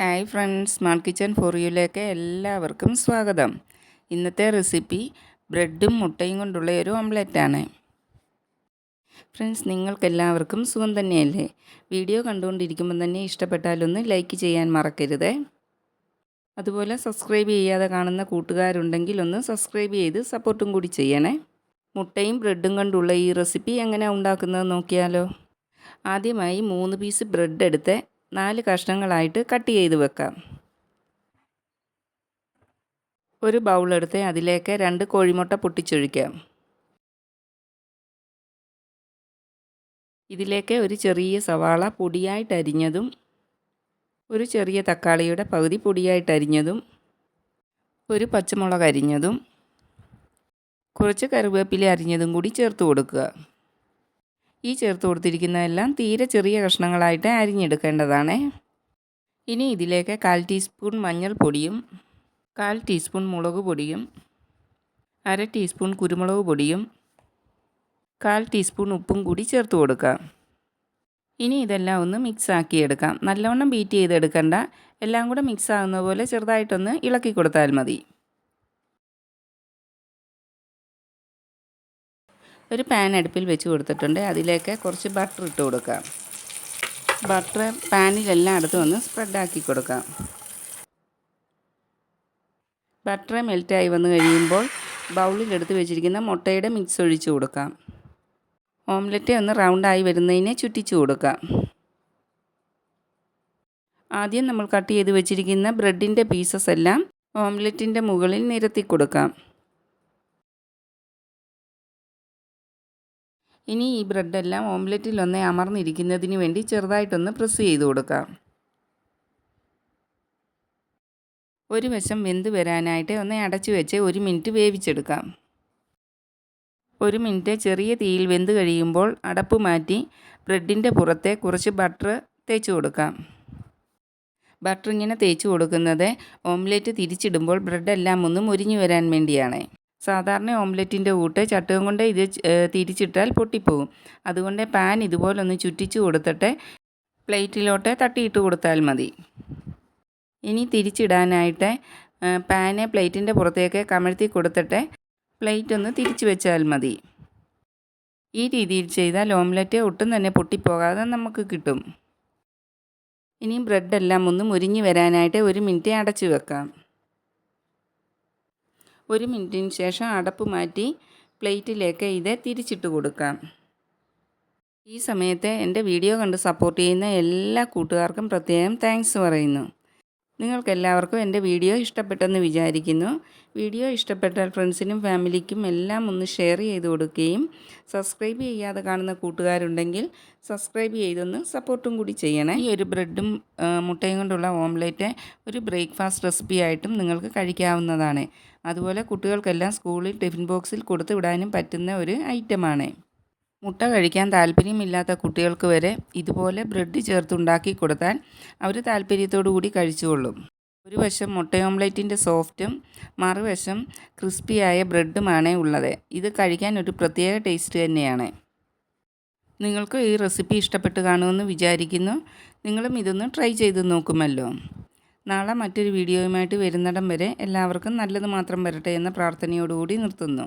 Hi friends smart kitchen four യുയിലേക്ക് എല്ലാവർക്കും സ്വാഗതം. ഇന്നത്തെ റെസിപ്പി ബ്രെഡും മുട്ടയും കൊണ്ടുള്ള ഒരു ഓംലെറ്റാണ് ഫ്രണ്ട്സ് നിങ്ങൾക്കെല്ലാവർക്കും സുഖം തന്നെയല്ലേ? വീഡിയോ കണ്ടുകൊണ്ടിരിക്കുമ്പോൾ തന്നെ ഇഷ്ടപ്പെട്ടാലൊന്ന് ലൈക്ക് ചെയ്യാൻ മറക്കരുത്. അതുപോലെ സബ്സ്ക്രൈബ് ചെയ്യാതെ കാണുന്ന കൂട്ടുകാരുണ്ടെങ്കിൽ ഒന്ന് സബ്സ്ക്രൈബ് ചെയ്ത് സപ്പോർട്ടും കൂടി ചെയ്യണേ. മുട്ടയും ബ്രെഡും കൊണ്ടുള്ള ഈ റെസിപ്പി എങ്ങനെ ഉണ്ടാക്കുന്നത് നോക്കിയാലോ. ആദ്യമായി മൂന്ന് പീസ് ബ്രെഡ് എടുത്ത്. നാല് കഷ്ണങ്ങളായിട്ട് കട്ട് ചെയ്ത് വെക്കാം. ഒരു ബൗളെടുത്ത് അതിലേക്ക് രണ്ട് കോഴിമുട്ട പൊട്ടിച്ചൊഴിക്കാം. ഇതിലേക്ക് ഒരു ചെറിയ സവാള പൊടിയായിട്ട് അരിഞ്ഞതും ഒരു ചെറിയ തക്കാളിയുടെ പകുതി പൊടിയായിട്ട് അരിഞ്ഞതും ഒരു പച്ചമുളക് അരിഞ്ഞതും കുറച്ച് കറിവേപ്പില അരിഞ്ഞതും കൂടി ചേർത്ത് കൊടുക്കുക. ഈ ചേർത്ത് കൊടുത്തിരിക്കുന്നതെല്ലാം തീരെ ചെറിയ കഷ്ണങ്ങളായിട്ട് അരിഞ്ഞെടുക്കേണ്ടതാണ്. ഇനി ഇതിലേക്ക് കാൽ ടീസ്പൂൺ മഞ്ഞൾപ്പൊടിയും കാൽ ടീസ്പൂൺ മുളക് പൊടിയും അര ടീസ്പൂൺ കുരുമുളക് പൊടിയും കാൽ ടീസ്പൂൺ ഉപ്പും കൂടി ചേർത്ത് കൊടുക്കാം. ഇനി ഇതെല്ലാം ഒന്ന് മിക്സ് ആക്കിയെടുക്കാം നല്ലവണ്ണം ബീറ്റ് ചെയ്തെടുക്കണ്ട. എല്ലാം കൂടെ മിക്സ് ആകുന്ന പോലെ ചെറുതായിട്ടൊന്ന് ഇളക്കി കൊടുത്താൽ മതി. ഒരു പാൻ അടുപ്പിൽ വെച്ച് കൊടുത്തിട്ടുണ്ട്. അതിലേക്ക് കുറച്ച് ബട്ടർ ഇട്ട് കൊടുക്കാം. ബട്ടർ പാനിലെല്ലാം അടുത്ത് വന്ന് സ്പ്രെഡാക്കി കൊടുക്കാം. ബട്ടർ മെൽറ്റായി വന്ന് കഴിയുമ്പോൾ ബൗളിലെടുത്ത് വെച്ചിരിക്കുന്ന മുട്ടയുടെ മിക്സ് ഒഴിച്ച് കൊടുക്കാം. ഓംലെറ്റ് ഒന്ന് റൗണ്ടായി വരുന്നതിനെ ചുറ്റിച്ചു കൊടുക്കാം. ആദ്യം നമ്മൾ കട്ട് ചെയ്ത് വെച്ചിരിക്കുന്ന ബ്രെഡിന്റെ പീസസ് എല്ലാം ഓംലെറ്റിന്റെ മുകളിൽ നിരത്തി കൊടുക്കാം. ഇനി ഈ ബ്രെഡെല്ലാം ഓംലെറ്റിലൊന്ന് അമർന്നിരിക്കുന്നതിന് വേണ്ടി ചെറുതായിട്ടൊന്ന് പ്രസ് ചെയ്ത് കൊടുക്കാം. ഒരു വശം വെന്ത് വരാനായിട്ട് ഒന്ന് അടച്ചു വെച്ച് ഒരു മിനിറ്റ് വേവിച്ചെടുക്കാം. ഒരു മിനിറ്റ് ചെറിയ തീയിൽ വെന്ത് കഴിയുമ്പോൾ അടപ്പ് മാറ്റി ബ്രെഡിന്റെ പുറത്തെ കുറച്ച് ബട്ടർ തേച്ച് കൊടുക്കാം. ബട്ടർ ഇങ്ങനെ തേച്ച് കൊടുക്കുന്നത് ഓംലെറ്റ് തിരിച്ചിടുമ്പോൾ ബ്രെഡെല്ലാം ഒന്ന് മുരിഞ്ഞു വരാൻ വേണ്ടിയാണ്. സാധാരണ ഓംലെറ്റിന്റെ കൂട്ട് ചട്ടുകം കൊണ്ട് ഇത് തിരിച്ചിട്ടാൽ പൊട്ടിപ്പോവും. അതുകൊണ്ട് പാൻ ഇതുപോലൊന്ന് ചുറ്റിച്ച് കൊടുത്തിട്ട് പ്ലേറ്റിലോട്ട് തട്ടിയിട്ട് കൊടുത്താൽ മതി. ഇനി തിരിച്ചിടാനായിട്ട് പാന് പ്ലേറ്റിന്റെ പുറത്തേക്ക് കമഴ്ത്തി കൊടുത്തിട്ട് പ്ലേറ്റ് ഒന്ന് തിരിച്ചു വെച്ചാൽ മതി. ഈ രീതിയിൽ ചെയ്താൽ ഓംലെറ്റ് ഒട്ടും തന്നെ പൊട്ടിപ്പോകാതെ നമുക്ക് കിട്ടും. ഇനി ബ്രെഡെല്ലാം ഒന്ന് മുരിഞ്ഞു വരാനായിട്ട് ഒരു മിനിറ്റ് അടച്ചു വെക്കാം. ഒരു മിനിറ്റിന് ശേഷം അടപ്പ് മാറ്റി പ്ലേറ്റിലേക്ക് ഇത് തിരിച്ചിട്ട് കൊടുക്കാം. ഈ സമയത്ത് എന്റെ വീഡിയോ കണ്ട് സപ്പോർട്ട് ചെയ്യുന്ന എല്ലാ കൂട്ടുകാർക്കും പ്രത്യേകം താങ്ക്സ് പറയുന്നു. നിങ്ങൾക്കെല്ലാവർക്കും എന്റെ വീഡിയോ ഇഷ്ടപ്പെട്ടെന്ന് വിചാരിക്കുന്നു. വീഡിയോ ഇഷ്ടപ്പെട്ടാൽ ഫ്രണ്ട്സിനും ഫാമിലിക്കും എല്ലാം ഒന്ന് ഷെയർ ചെയ്ത് കൊടുക്കുകയും സബ്സ്ക്രൈബ് ചെയ്യാതെ കാണുന്ന കൂട്ടുകാരുണ്ടെങ്കിൽ സബ്സ്ക്രൈബ് ചെയ്തൊന്ന് സപ്പോർട്ടും കൂടി ചെയ്യണേ. ഈ ഒരു ബ്രെഡും മുട്ടയും കൊണ്ടുള്ള ഓംലെറ്റ് ഒരു ബ്രേക്ക്ഫാസ്റ്റ് റെസിപ്പി ആയിട്ടും നിങ്ങൾക്ക് കഴിക്കാവുന്നതാണ്. അതുപോലെ കുട്ടികൾക്കെല്ലാം സ്കൂളിൽ ടിഫിൻ ബോക്സിൽ കൊടുത്തു വിടാനും പറ്റുന്ന ഒരു ഐറ്റമാണ്. മുട്ട കഴിക്കാൻ താല്പര്യമില്ലാത്ത കുട്ടികൾക്ക് വരെ ഇതുപോലെ ബ്രെഡ് ചേർത്തുണ്ടാക്കി കൊടുത്താൽ അവർ താല്പര്യത്തോടു കൂടി കഴിച്ചുകൊള്ളും. ഒരു വശം മുട്ട ഓംലേറ്റിന്റെ സോഫ്റ്റും മറുവശം ക്രിസ്പിയായ ബ്രെഡുമാണ് ഉള്ളത്. ഇത് കഴിക്കാൻ ഒരു പ്രത്യേക ടേസ്റ്റ് തന്നെയാണ്. നിങ്ങൾക്ക് ഈ റെസിപ്പി ഇഷ്ടപ്പെട്ട് കാണുമെന്ന് വിചാരിക്കുന്നു. നിങ്ങളും ഇതൊന്ന് ട്രൈ ചെയ്ത് നോക്കുമല്ലോ. നാളെ മറ്റൊരു വീഡിയോയുമായിട്ട് വരുന്നിടം വരെ എല്ലാവർക്കും നല്ലത് മാത്രം വരട്ടെ എന്ന പ്രാർത്ഥനയോടുകൂടി നിർത്തുന്നു.